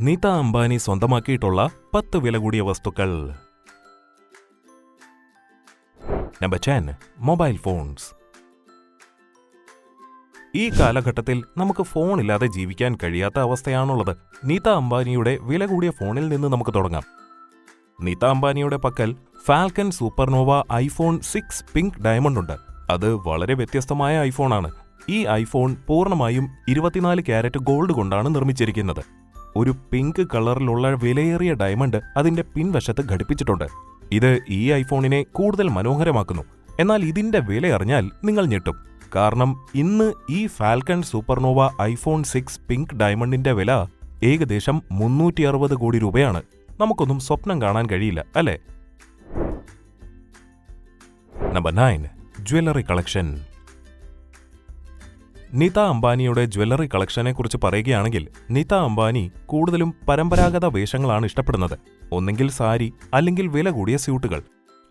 നീത അംബാനി സ്വന്തമാക്കിയിട്ടുള്ള പത്ത് വില കൂടിയ വസ്തുക്കൾ. നമ്പർ ടെൻ മൊബൈൽ ഫോൺസ് ഈ കാലഘട്ടത്തിൽ നമുക്ക് ഫോണില്ലാതെ ജീവിക്കാൻ കഴിയാത്ത അവസ്ഥയാണുള്ളത്. നീത അംബാനിയുടെ വില കൂടിയ ഫോണിൽ നിന്ന് നമുക്ക് തുടങ്ങാം. നീത അംബാനിയുടെ പക്കൽ Falcon Supernova iPhone six pink diamond ഉണ്ട്. അത് വളരെ വ്യത്യസ്തമായ ഐഫോണാണ് ഈ ഐഫോൺ പൂർണമായും ഇരുപത്തിനാല് ക്യാരറ്റ് ഗോൾഡ് കൊണ്ടാണ് നിർമ്മിച്ചിരിക്കുന്നത്. ഒരു പിങ്ക് കളറിലുള്ള വിലയേറിയ ഡയമണ്ട് അതിന്റെ പിൻവശത്ത് ഘടിപ്പിച്ചിട്ടുണ്ട്. ഇത് ഈ ഐഫോണിനെ കൂടുതൽ മനോഹരമാക്കുന്നു. എന്നാൽ ഇതിന്റെ വില അറിഞ്ഞാൽ നിങ്ങൾ ഞെട്ടും. കാരണം ഇന്ന് ഈ Falcon Supernova iPhone six pink ഡയമണ്ടിന്റെ വില ഏകദേശം മുന്നൂറ്റി അറുപത് കോടി രൂപയാണ്. നമുക്കൊന്നും സ്വപ്നം കാണാൻ കഴിയില്ല അല്ലേ? Number nine jewellery collection. Nita അംബാനിയുടെ ജ്വല്ലറി കളക്ഷനെ കുറിച്ച് പറയുകയാണെങ്കിൽ നിത അംബാനി കൂടുതലും പരമ്പരാഗത വേഷങ്ങളാണ് ഇഷ്ടപ്പെടുന്നത്. ഒന്നെങ്കിൽ സാരി അല്ലെങ്കിൽ വില കൂടിയ സ്യൂട്ടുകൾ.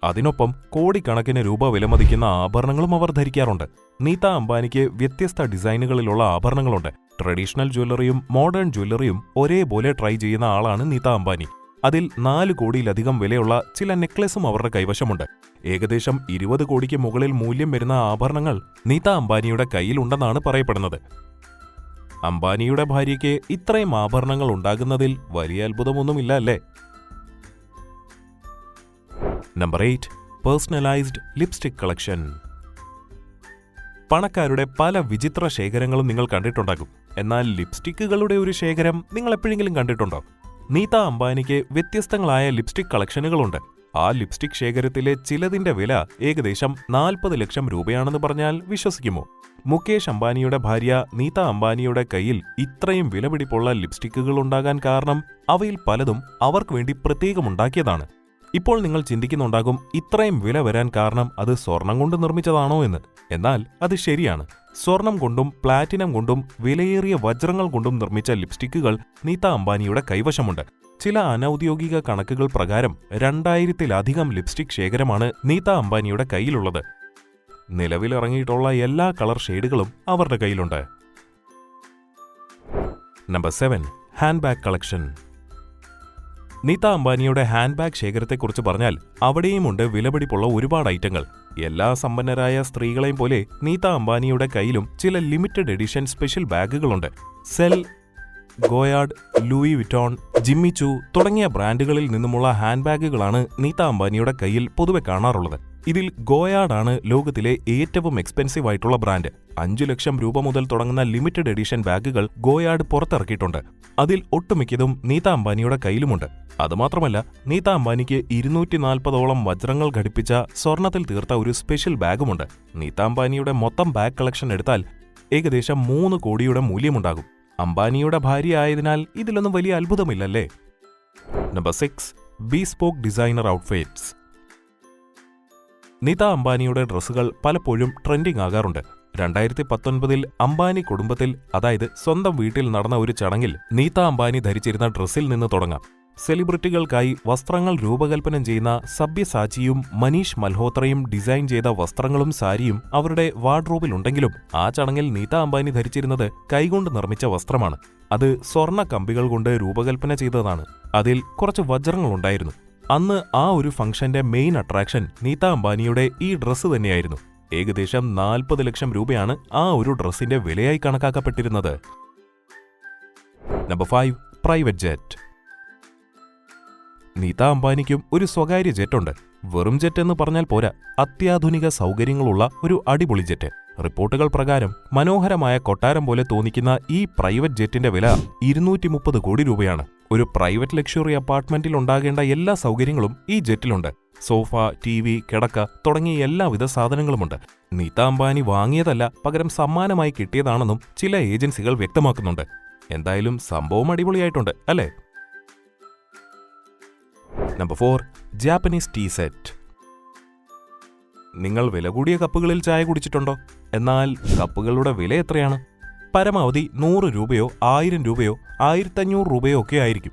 അതിനൊപ്പം കോടിക്കണക്കിന് രൂപ വിലമതിക്കുന്ന ആഭരണങ്ങളും അവർ ധരിക്കാറുണ്ട്. നീത അംബാനിക്ക് വ്യത്യസ്ത ഡിസൈനുകളിലുള്ള ആഭരണങ്ങളുണ്ട്. ട്രഡീഷണൽ ജ്വല്ലറിയും മോഡേൺ ജ്വല്ലറിയും ഒരേപോലെ ട്രൈ ചെയ്യുന്ന ആളാണ് നീത അംബാനി. അതിൽ നാല് കോടിയിലധികം വിലയുള്ള ചില നെക്ലസും അവരുടെ കൈവശമുണ്ട്. ഏകദേശം ഇരുപത് കോടിക്ക് മുകളിൽ മൂല്യം വരുന്ന ആഭരണങ്ങൾ നീത അംബാനിയുടെ കയ്യിലുണ്ടെന്നാണ് പറയപ്പെടുന്നത്. അംബാനിയുടെ ഭാര്യയ്ക്ക് ഇത്രയും ആഭരണങ്ങൾ ഉണ്ടാകുന്നതിൽ വലിയ അത്ഭുതമൊന്നുമില്ല അല്ലേ? Number eight personalised lipstick collection പണക്കാരുടെ പല വിചിത്ര ശേഖരങ്ങളും നിങ്ങൾ കണ്ടിട്ടുണ്ടാകും. എന്നാൽ ലിപ്സ്റ്റിക്കുകളുടെ ഒരു ശേഖരം നിങ്ങൾ എപ്പോഴെങ്കിലും കണ്ടിട്ടുണ്ടോ? നീത അംബാനിക്ക് വ്യത്യസ്തങ്ങളായ ലിപ്സ്റ്റിക് കളക്ഷനുകളുണ്ട്. ആ ലിപ്സ്റ്റിക് ശേഖരത്തിലെ ചിലതിന്റെ വില ഏകദേശം നാൽപ്പത് ലക്ഷം രൂപയാണെന്ന് പറഞ്ഞാൽ വിശ്വസിക്കുമോ? മുകേഷ് അംബാനിയുടെ ഭാര്യ നീത അംബാനിയുടെ കയ്യിൽ ഇത്രയും വിലപിടിപ്പുള്ള ലിപ്സ്റ്റിക്കുകൾ ഉണ്ടാകാൻ കാരണം അവയിൽ പലതും അവർക്ക് വേണ്ടി പ്രത്യേകം ഉണ്ടാക്കിയതാണ്. ഇപ്പോൾ നിങ്ങൾ ചിന്തിക്കുന്നുണ്ടാകും ഇത്രയും വില വരാൻ കാരണം അത് സ്വർണം കൊണ്ട് നിർമ്മിച്ചതാണോ എന്ന്. എന്നാൽ അത് ശരിയാണ്. സ്വർണം കൊണ്ടും പ്ലാറ്റിനം കൊണ്ടും വിലയേറിയ വജ്രങ്ങൾ കൊണ്ടും നിർമ്മിച്ച ലിപ്സ്റ്റിക്കുകൾ നീത അംബാനിയുടെ കൈവശമുണ്ട്. ചില അനൌദ്യോഗിക കണക്കുകൾ പ്രകാരം രണ്ടായിരത്തിലധികം ലിപ്സ്റ്റിക് ശേഖരമാണ് നീത അംബാനിയുടെ കയ്യിലുള്ളത്. നിലവിലിറങ്ങിയിട്ടുള്ള എല്ലാ കളർ ഷെയ്ഡുകളും അവരുടെ കയ്യിലുണ്ട്. Number seven handbag collection. Nita അംബാനിയുടെ ഹാൻഡ് ബാഗ് ശേഖരത്തെക്കുറിച്ച് പറഞ്ഞാൽ അവിടെയുമുണ്ട് വിലപിടിപ്പുള്ള ഒരുപാട് ഐറ്റങ്ങൾ. എല്ലാ സമ്പന്നരായ സ്ത്രീകളെയും പോലെ നീത അംബാനിയുടെ കയ്യിലും ചില ലിമിറ്റഡ് എഡിഷൻ സ്പെഷ്യൽ ബാഗുകളുണ്ട്. സെൽ ഗോയാഡ് ലൂയി വിറ്റോൺ ജിമ്മി തുടങ്ങിയ ബ്രാൻഡുകളിൽ നിന്നുമുള്ള ഹാൻഡ് ബാഗുകളാണ് നീത അംബാനിയുടെ കയ്യിൽ പൊതുവെ കാണാറുള്ളത്. ഇതിൽ ഗോയാഡാണ് ലോകത്തിലെ ഏറ്റവും എക്സ്പെൻസീവ് ആയിട്ടുള്ള ബ്രാൻഡ് അഞ്ചു ലക്ഷം രൂപ മുതൽ തുടങ്ങുന്ന ലിമിറ്റഡ് എഡിഷൻ ബാഗുകൾ ഗോയാഡ് പുറത്തിറക്കിയിട്ടുണ്ട്. അതിൽ ഒട്ടുമിക്കതും നീത അംബാനിയുടെ കയ്യിലുമുണ്ട്. അതുമാത്രമല്ല നീത അംബാനിക്ക് ഇരുന്നൂറ്റി നാൽപ്പതോളം വജ്രങ്ങൾ ഘടിപ്പിച്ച സ്വർണത്തിൽ തീർത്ത ഒരു സ്പെഷ്യൽ ബാഗുമുണ്ട്. നീത അംബാനിയുടെ മൊത്തം ബാഗ് കളക്ഷൻ എടുത്താൽ ഏകദേശം മൂന്ന് കോടിയുടെ മൂല്യമുണ്ടാകും. അംബാനിയുടെ ഭാര്യ ആയതിനാൽ ഇതിലൊന്നും വലിയ അത്ഭുതമില്ലല്ലേ? Number six bespoke designer outfits Nita അംബാനിയുടെ ഡ്രസ്സുകൾ പലപ്പോഴും ട്രെൻഡിംഗ് ആകാറുണ്ട്. രണ്ടായിരത്തി പത്തൊൻപതിൽ അംബാനി കുടുംബത്തിൽ അതായത് സ്വന്തം വീട്ടിൽ നടന്ന ഒരു ചടങ്ങിൽ നീത അംബാനി ധരിച്ചിരുന്ന ഡ്രസ്സിൽ നിന്ന് തുടങ്ങാം. സെലിബ്രിറ്റികൾക്കായി വസ്ത്രങ്ങൾ രൂപകൽപ്പന ചെയ്യുന്ന സബ്യസാച്ചിയും മനീഷ് മൽഹോത്രയും ഡിസൈൻ ചെയ്ത വസ്ത്രങ്ങളും സാരിയും അവരുടെ വാർഡ്രോബിലുണ്ടെങ്കിലും ആ ചടങ്ങിൽ നീത അംബാനി ധരിച്ചിരുന്നത് കൈകൊണ്ട് നിർമ്മിച്ച വസ്ത്രമാണ്. അത് സ്വർണ കമ്പികൾ കൊണ്ട് രൂപകൽപ്പന ചെയ്തതാണ്. അതിൽ കുറച്ച് വജ്രങ്ങളുണ്ടായിരുന്നു. അന്ന് ആ ഒരു ഫംഗ്ഷന്റെ മെയിൻ അട്രാക്ഷൻ നീത അംബാനിയുടെ ഈ ഡ്രസ്സ് തന്നെയായിരുന്നു. ഏകദേശം നാൽപ്പത് ലക്ഷം രൂപയാണ് ആ ഒരു ഡ്രസ്സിന്റെ വിലയായി കണക്കാക്കപ്പെട്ടിരുന്നത്. Number five private jet Nita അംബാനിക്കും ഒരു സ്വകാര്യ ജെറ്റുണ്ട് വെറും ജെറ്റ് എന്ന് പറഞ്ഞാൽ പോരാ അത്യാധുനിക സൗകര്യങ്ങളുള്ള ഒരു അടിപൊളി ജെറ്റ് റിപ്പോർട്ടുകൾ പ്രകാരം മനോഹരമായ കൊട്ടാരം പോലെ തോന്നിക്കുന്ന ഈ പ്രൈവറ്റ് ജെറ്റിന്റെ വില ഇരുന്നൂറ്റി കോടി രൂപയാണ്. ഒരു പ്രൈവറ്റ് ലക്ഷറി അപ്പാർട്ട്മെന്റിൽ ഉണ്ടാകേണ്ട എല്ലാ സൗകര്യങ്ങളും ഈ ജെറ്റിലുണ്ട്. സോഫ ടി വി കിടക്ക തുടങ്ങിയ എല്ലാവിധ സാധനങ്ങളുമുണ്ട്. നീത അംബാനി വാങ്ങിയതല്ല പകരം സമ്മാനമായി കിട്ടിയതാണെന്നും ചില ഏജൻസികൾ വ്യക്തമാക്കുന്നുണ്ട്. എന്തായാലും സംഭവം അടിപൊളിയായിട്ടുണ്ട് അല്ലേ? Number four Japanese tea set. നിങ്ങൾ വില കൂടിയ കപ്പുകളിൽ ചായ കുടിച്ചിട്ടുണ്ടോ? എന്നാൽ കപ്പുകളുടെ വില എത്രയാണ്? പരമാവധി നൂറ് രൂപയോ ആയിരം രൂപയോ ആയിരത്തഞ്ഞൂറ് രൂപയോ ഒക്കെ ആയിരിക്കും.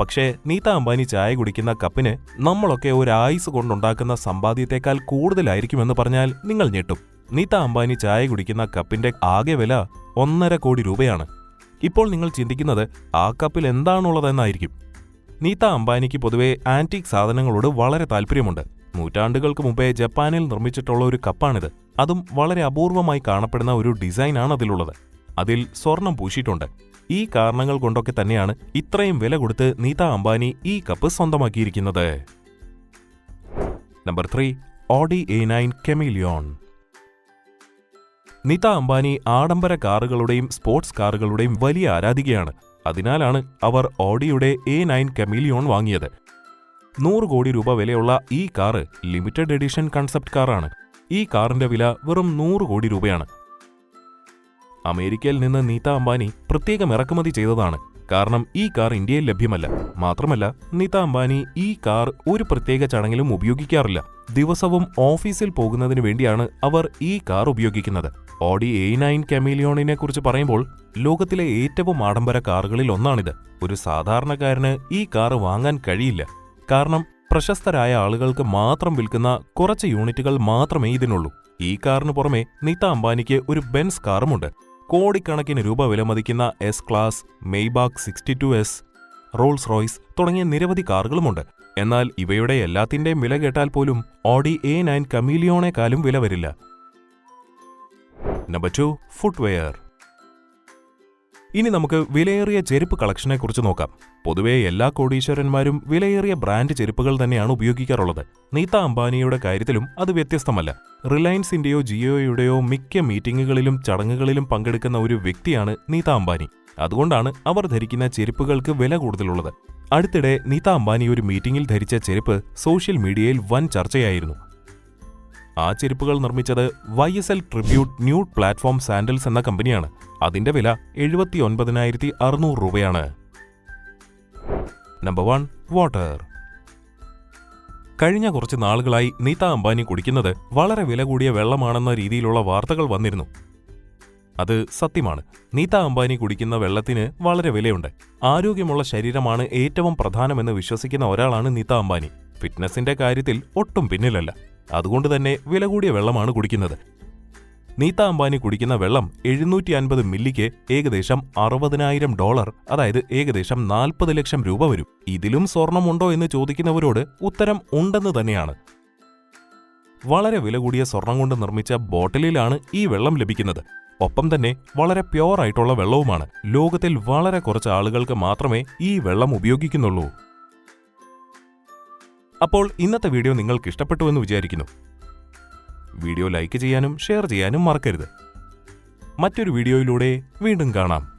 പക്ഷേ നീത അംബാനി ചായ കുടിക്കുന്ന കപ്പിന് നമ്മളൊക്കെ ഒരു ആയുസ് കൊണ്ടുണ്ടാക്കുന്ന സമ്പാദ്യത്തെക്കാൾ കൂടുതലായിരിക്കുമെന്ന് പറഞ്ഞാൽ നിങ്ങൾ ഞെട്ടും. നീത അംബാനി ചായ കുടിക്കുന്ന കപ്പിന്റെ ആകെ വില ഒന്നര കോടി രൂപയാണ്. ഇപ്പോൾ നിങ്ങൾ ചിന്തിക്കുന്നത് ആ കപ്പിൽ എന്താണുള്ളതെന്നായിരിക്കും. നീത അംബാനിക്ക് പൊതുവെ ആന്റിക് സാധനങ്ങളോട് വളരെ താല്പര്യമുണ്ട്. നൂറ്റാണ്ടുകൾക്ക് മുമ്പേ ജപ്പാനിൽ നിർമ്മിച്ചിട്ടുള്ള ഒരു കപ്പാണിത്. അതും വളരെ അപൂർവമായി കാണപ്പെടുന്ന ഒരു ഡിസൈനാണ് അതിലുള്ളത്. അതിൽ സ്വർണം പൂശിയിട്ടുണ്ട്. ഈ കാരണങ്ങൾ കൊണ്ടൊക്കെ തന്നെയാണ് ഇത്രയും വില കൊടുത്ത് നീത അംബാനി ഈ cup സ്വന്തമാക്കിയിരിക്കുന്നത്. Number three Audi A nine Chameleon. Nita Ambani ആഡംബര കാറുകളുടെയും സ്പോർട്സ് കാറുകളുടെയും വലിയ ആരാധികയാണ്. അതിനാലാണ് അവർ ഓഡിയുടെ എ നയൻ കെമിലിയോൺ വാങ്ങിയത്. നൂറ് കോടി രൂപ വിലയുള്ള ഈ കാറ് ലിമിറ്റഡ് എഡിഷൻ കൺസെപ്റ്റ് കാറാണ്. ഈ കാറിന്റെ വില വെറും നൂറ് കോടി രൂപയാണ്. അമേരിക്കയിൽ നിന്ന് നീത അംബാനി പ്രത്യേകം ഇറക്കുമതി ചെയ്തതാണ്. കാരണം ഈ കാർ ഇന്ത്യയിൽ ലഭ്യമല്ല. മാത്രമല്ല നീത അംബാനി ഈ കാർ ഒരു പ്രത്യേക ചടങ്ങിലും ഉപയോഗിക്കാറില്ല. ദിവസവും ഓഫീസിൽ പോകുന്നതിന് വേണ്ടിയാണ് അവർ ഈ കാർ ഉപയോഗിക്കുന്നത്. ഓഡി എ നയൻ കെമീലിയോണിനെ കുറിച്ച് പറയുമ്പോൾ ലോകത്തിലെ ഏറ്റവും ആഡംബര കാറുകളിൽ ഒന്നാണിത്. ഒരു സാധാരണക്കാരന് ഈ കാർ വാങ്ങാൻ കഴിയില്ല. കാരണം പ്രശസ്തരായ ആളുകൾക്ക് മാത്രം വിൽക്കുന്ന കുറച്ച് യൂണിറ്റുകൾ മാത്രമേ ഇതിനുള്ളൂ. ഈ കാറിന് പുറമെ നീത അംബാനിക്ക് ഒരു ബെൻസ് കാറുമുണ്ട്. കോടിക്കണക്കിന് രൂപ വിലമതിക്കുന്ന S class Maybach sixty two S Rolls Royce തുടങ്ങിയ നിരവധി കാറുകളുമുണ്ട്. എന്നാൽ ഇവയുടെ എല്ലാത്തിന്റെയും വില കേട്ടാൽ പോലും ഓഡി എ നയൻ കമീലിയോണേക്കാളും വില വരില്ല. നമ്പർ ടു ഫുട്വെയർ ഇനി നമുക്ക് വിലയേറിയ ചെരുപ്പ് കളക്ഷനെ കുറിച്ച് നോക്കാം. പൊതുവെ എല്ലാ കോടീശ്വരന്മാരും വിലയേറിയ ബ്രാൻഡ് ചെരുപ്പുകൾ തന്നെയാണ് ഉപയോഗിക്കാറുള്ളത്. നീത അംബാനിയുടെ കാര്യത്തിലും അത് വ്യത്യസ്തമല്ല. റിലയൻസിന്റെയോ ജിയോയുടെയോ മിക്ക മീറ്റിംഗുകളിലും ചടങ്ങുകളിലും പങ്കെടുക്കുന്ന ഒരു വ്യക്തിയാണ് നീത അംബാനി. അതുകൊണ്ടാണ് അവർ ധരിക്കുന്ന ചെരുപ്പുകൾക്ക് വില കൂടുതലുള്ളത്. അടുത്തിടെ നീത അംബാനി ഒരു മീറ്റിംഗിൽ ധരിച്ച ചെരുപ്പ് സോഷ്യൽ മീഡിയയിൽ വൻ ചർച്ചയായിരുന്നു. ആ ചെരുപ്പുകൾ നിർമ്മിച്ചത് Y S L tribute nude platform sandals എന്ന കമ്പനിയാണ്. അതിന്റെ വില എഴുപത്തി ഒൻപതിനായിരത്തി അറുന്നൂറ് രൂപയാണ്. നമ്പർ വൺ വാട്ടർ കഴിഞ്ഞ കുറച്ച് നാളുകളായി നീത അംബാനി കുടിക്കുന്നത് വളരെ വില കൂടിയ വെള്ളമാണെന്ന രീതിയിലുള്ള വാർത്തകൾ വന്നിരുന്നു. അത് സത്യമാണ്. നീത അംബാനി കുടിക്കുന്ന വെള്ളത്തിന് വളരെ വിലയുണ്ട്. ആരോഗ്യമുള്ള ശരീരമാണ് ഏറ്റവും പ്രധാനമെന്ന് വിശ്വസിക്കുന്ന ഒരാളാണ് നീത അംബാനി. ഫിറ്റ്നസിന്റെ കാര്യത്തിൽ ഒട്ടും പിന്നിലല്ല. അതുകൊണ്ട് തന്നെ വില കൂടിയ വെള്ളമാണ് കുടിക്കുന്നത്. നീത അംബാനി കുടിക്കുന്ന വെള്ളം എഴുന്നൂറ്റി അൻപത് മില്ലിക്ക് ഏകദേശം അറുപതിനായിരം ഡോളർ അതായത് ഏകദേശം നാൽപ്പത് ലക്ഷം രൂപ വരും. ഇതിലും സ്വർണമുണ്ടോ എന്ന് ചോദിക്കുന്നവരോട് ഉത്തരം ഉണ്ടെന്ന് തന്നെയാണ്. വളരെ വില കൂടിയ സ്വർണം കൊണ്ട് നിർമ്മിച്ച ബോട്ടിലിലാണ് ഈ വെള്ളം ലഭിക്കുന്നത്. ഒപ്പം തന്നെ വളരെ പ്യോർ ആയിട്ടുള്ള വെള്ളവുമാണ്. ലോകത്തിൽ വളരെ കുറച്ച് ആളുകൾക്ക് മാത്രമേ ഈ വെള്ളം ഉപയോഗിക്കുന്നുള്ളൂ. അപ്പോൾ ഇന്നത്തെ വീഡിയോ നിങ്ങൾക്ക് ഇഷ്ടപ്പെട്ടു എന്ന് വിചാരിക്കുന്നു. വീഡിയോ ലൈക്ക് ചെയ്യാനും ഷെയർ ചെയ്യാനും മറക്കരുത്. മറ്റൊരു വീഡിയോയിലൂടെ വീണ്ടും കാണാം.